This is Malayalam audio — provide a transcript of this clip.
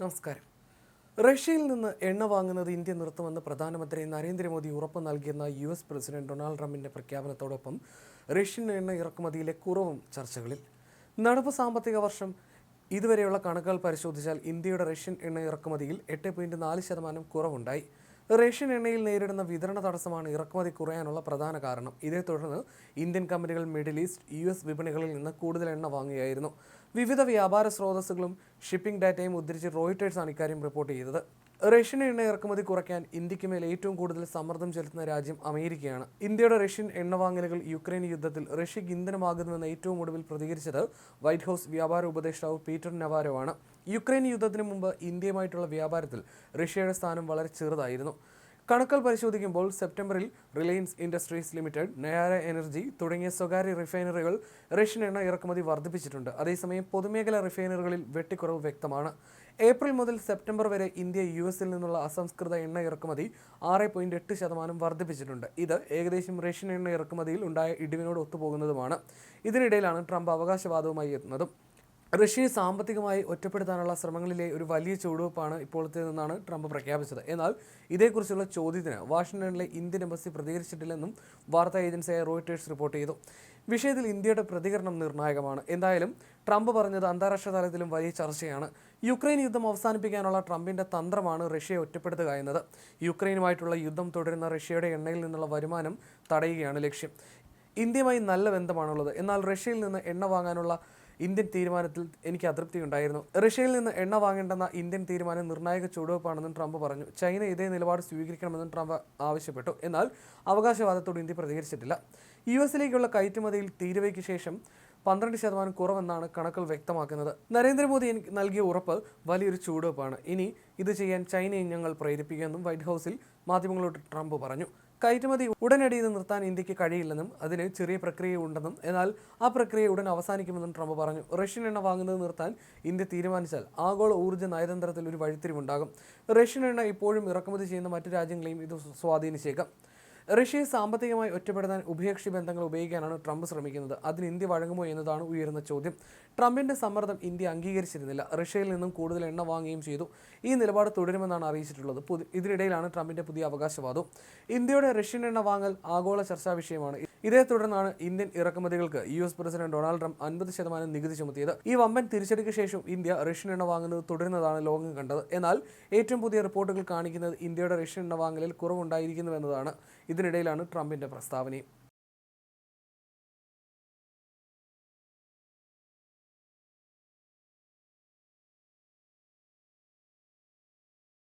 നമസ്കാരം. റഷ്യയിൽ നിന്ന് എണ്ണ വാങ്ങുന്നത് ഇന്ത്യ നിർത്തുമെന്ന് പ്രധാനമന്ത്രി നരേന്ദ്രമോദി ഉറപ്പ് നൽകിയെന്ന യു എസ് പ്രസിഡന്റ് ഡൊണാൾഡ് ട്രംപിന്റെ പ്രഖ്യാപനത്തോടൊപ്പം റഷ്യൻ എണ്ണ ഇറക്കുമതിയിലെ കുറവും ചർച്ചകളിൽ. നടപ്പ് സാമ്പത്തിക വർഷം ഇതുവരെയുള്ള കണക്കുകൾ പരിശോധിച്ചാൽ ഇന്ത്യയുടെ റഷ്യൻ എണ്ണ ഇറക്കുമതിയിൽ എട്ട് പോയിന്റ് നാല് ശതമാനം കുറവുണ്ടായി. റഷ്യൻ എണ്ണയിൽ നേരിടുന്ന വിതരണ തടസ്സമാണ് ഇറക്കുമതി കുറയാനുള്ള പ്രധാന കാരണം. ഇതേ തുടർന്ന് ഇന്ത്യൻ കമ്പനികൾ മിഡിൽ ഈസ്റ്റ് യു എസ് വിപണികളിൽ നിന്ന് കൂടുതൽ എണ്ണ വാങ്ങുകയായിരുന്നു. വിവിധ വ്യാപാര സ്രോതസ്സുകളും ഷിപ്പിംഗ് ഡാറ്റയും ഉദ്ധരിച്ച് റോയിട്ടേഴ്സാണ് ഇക്കാര്യം റിപ്പോർട്ട് ചെയ്തത്. റഷ്യൻ എണ്ണ ഇറക്കുമതി കുറയ്ക്കാൻ ഇന്ത്യയ്ക്ക് മേൽ ഏറ്റവും കൂടുതൽ സമ്മർദ്ദം ചെലുത്തുന്ന രാജ്യം അമേരിക്കയാണ്. ഇന്ത്യയുടെ റഷ്യൻ എണ്ണ വാങ്ങലുകൾ യുക്രൈൻ യുദ്ധത്തിൽ റഷ്യക്ക് ഇന്ധനമാകുന്നുവെന്ന് ഏറ്റവും ഒടുവിൽ പ്രതികരിച്ചത് വൈറ്റ് ഹൗസ് വ്യാപാര ഉപദേഷ്ടാവ് പീറ്റർ നവാരോ ആണ് യുക്രൈൻ യുദ്ധത്തിന് മുമ്പ് ഇന്ത്യയുമായിട്ടുള്ള വ്യാപാരത്തിൽ റഷ്യയുടെ സ്ഥാനം വളരെ ചെറുതായിരുന്നു. കണക്കുകൾ പരിശോധിക്കുമ്പോൾ സെപ്റ്റംബറിൽ Reliance Industries Limited Nayara energy തുടങ്ങിയ സ്വകാര്യ റിഫൈനറികൾ റഷ്യൻ എണ്ണ ഇറക്കുമതി വർദ്ധിപ്പിച്ചിട്ടുണ്ട്. അതേസമയം പൊതുമേഖലാ റിഫൈനറികളിൽ വെട്ടിക്കുറവ് വ്യക്തമാണ്. ഏപ്രിൽ മുതൽ സെപ്റ്റംബർ വരെ ഇന്ത്യ യു എസിൽ നിന്നുള്ള അസംസ്കൃത എണ്ണ ഇറക്കുമതി ആറ് പോയിന്റ് എട്ട് ശതമാനം വർദ്ധിപ്പിച്ചിട്ടുണ്ട്. ഇത് ഏകദേശം റഷ്യൻ എണ്ണ ഇറക്കുമതിയിൽ ഉണ്ടായ ഇടിവിനോട് ഒത്തുപോകുന്നതുമാണ്. ഇതിനിടയിലാണ് ട്രംപ് അവകാശവാദവുമായി എത്തുന്നതും. റഷ്യയെ സാമ്പത്തികമായി ഒറ്റപ്പെടുത്താനുള്ള ശ്രമങ്ങളിലെ ഒരു വലിയ ചുവടുവെപ്പാണ് ഇപ്പോഴത്തെ നിന്നാണ് ട്രംപ് പ്രഖ്യാപിച്ചത്. എന്നാൽ ഇതേക്കുറിച്ചുള്ള ചോദ്യത്തിന് വാഷിംഗ്ടണിലെ ഇന്ത്യൻ എംബസി പ്രതികരിച്ചിട്ടില്ലെന്നും വാർത്താ ഏജൻസിയായ റോയിട്ടേഴ്സ് റിപ്പോർട്ട് ചെയ്തു. വിഷയത്തിൽ ഇന്ത്യയുടെ പ്രതികരണം നിർണായകമാണ്. എന്തായാലും ട്രംപ് പറഞ്ഞത് അന്താരാഷ്ട്ര തലത്തിലും വലിയ ചർച്ചയാണ്. യുക്രൈൻ യുദ്ധം അവസാനിപ്പിക്കാനുള്ള ട്രംപിന്റെ തന്ത്രമാണ് റഷ്യയെ ഒറ്റപ്പെടുത്തുക എന്നത്. യുക്രൈനുമായിട്ടുള്ള യുദ്ധം തുടരുന്ന റഷ്യയുടെ എണ്ണയിൽ നിന്നുള്ള വരുമാനം തടയുകയാണ് ലക്ഷ്യം. ഇന്ത്യയുമായി നല്ല ബന്ധമാണുള്ളത്. എന്നാൽ റഷ്യയിൽ നിന്ന് എണ്ണ വാങ്ങാനുള്ള ഇന്ത്യൻ തീരുമാനത്തിൽ എനിക്ക് അതൃപ്തി ഉണ്ടായിരുന്നു. റഷ്യയിൽ നിന്ന് എണ്ണ വാങ്ങേണ്ടെന്ന ഇന്ത്യൻ തീരുമാനം നിർണായക ചുവടുവെപ്പാണെന്നും ട്രംപ് പറഞ്ഞു. ചൈന ഇതേ നിലപാട് സ്വീകരിക്കണമെന്നും ട്രംപ് ആവശ്യപ്പെട്ടു. എന്നാൽ അവകാശവാദത്തോട് ഇന്ത്യ പ്രതികരിച്ചിട്ടില്ല. യു എസിലേക്കുള്ള കയറ്റുമതിയിൽ തീരുവയ്ക്ക് ശേഷം പന്ത്രണ്ട് ശതമാനം കുറവെന്നാണ് കണക്കുകൾ വ്യക്തമാക്കുന്നത്. നരേന്ദ്രമോദി നൽകിയ ഉറപ്പ് വലിയൊരു ചൂടുവെപ്പാണ് ഇനി ഇത് ചെയ്യാൻ ചൈനയെ ഞങ്ങൾ പ്രേരിപ്പിക്കുമെന്നും വൈറ്റ് ഹൗസിൽ മാധ്യമങ്ങളോട് ട്രംപ് പറഞ്ഞു. കയറ്റുമതി ഉടനടി ഇത് നിർത്താൻ ഇന്ത്യയ്ക്ക് കഴിയില്ലെന്നും അതിന് ചെറിയ പ്രക്രിയ ഉണ്ടെന്നും എന്നാൽ ആ പ്രക്രിയ ഉടൻ അവസാനിക്കുമെന്നും ട്രംപ് പറഞ്ഞു. റഷ്യൻ എണ്ണ വാങ്ങുന്നത് നിർത്താൻ ഇന്ത്യ തീരുമാനിച്ചാൽ ആഗോള ഊർജ നയതന്ത്രത്തിൽ ഒരു വഴിത്തിരിവുണ്ടാകും. റഷ്യൻ എണ്ണ ഇപ്പോഴും ഇറക്കുമതി ചെയ്യുന്ന മറ്റു രാജ്യങ്ങളെയും ഇത് സ്വാധീനിച്ചേക്കാം. റഷ്യയെ സാമ്പത്തികമായി ഒറ്റപ്പെടുത്താൻ ഉഭയകക്ഷി ബന്ധങ്ങൾ ഉപയോഗിക്കാനാണ് ട്രംപ് ശ്രമിക്കുന്നത്. അതിന് ഇന്ത്യ വഴങ്ങുമോ എന്നതാണ് ഉയരുന്ന ചോദ്യം. ട്രംപിന്റെ സമ്മർദ്ദം ഇന്ത്യ അംഗീകരിച്ചിരുന്നില്ല. റഷ്യയിൽ നിന്നും കൂടുതൽ എണ്ണ വാങ്ങുകയും ചെയ്തു. ഈ നിലപാട് തുടരുമെന്നാണ് അറിയിച്ചിട്ടുള്ളത്. ഇതിനിടയിലാണ് ട്രംപിന്റെ പുതിയ അവകാശവാദവും ഇന്ത്യയുടെ റഷ്യൻ എണ്ണ വാങ്ങൽ ആഗോള ചർച്ചാ വിഷയമാണ്. ഇതേ തുടർന്നാണ് Indian ഇറക്കുമതികൾക്ക് U S president Donald Trump അൻപത് ശതമാനം നികുതി ചുമത്തിയത്. ഈ വമ്പൻ തിരിച്ചടിക്ക് ശേഷം ഇന്ത്യ റഷ്യൻ എണ്ണ വാങ്ങുന്നത് തുടരുന്നതാണ് ലോകം കണ്ടത്. എന്നാൽ ഏറ്റവും പുതിയ റിപ്പോർട്ടുകൾ കാണിക്കുന്നത് ഇന്ത്യയുടെ റഷ്യൻ എണ്ണ വാങ്ങലിൽ കുറവുണ്ടായിരിക്കുന്നുവെന്നതാണ്. ഇതിനിടയിലാണ് ട്രംപിന്റെ പ്രസ്താവനയും.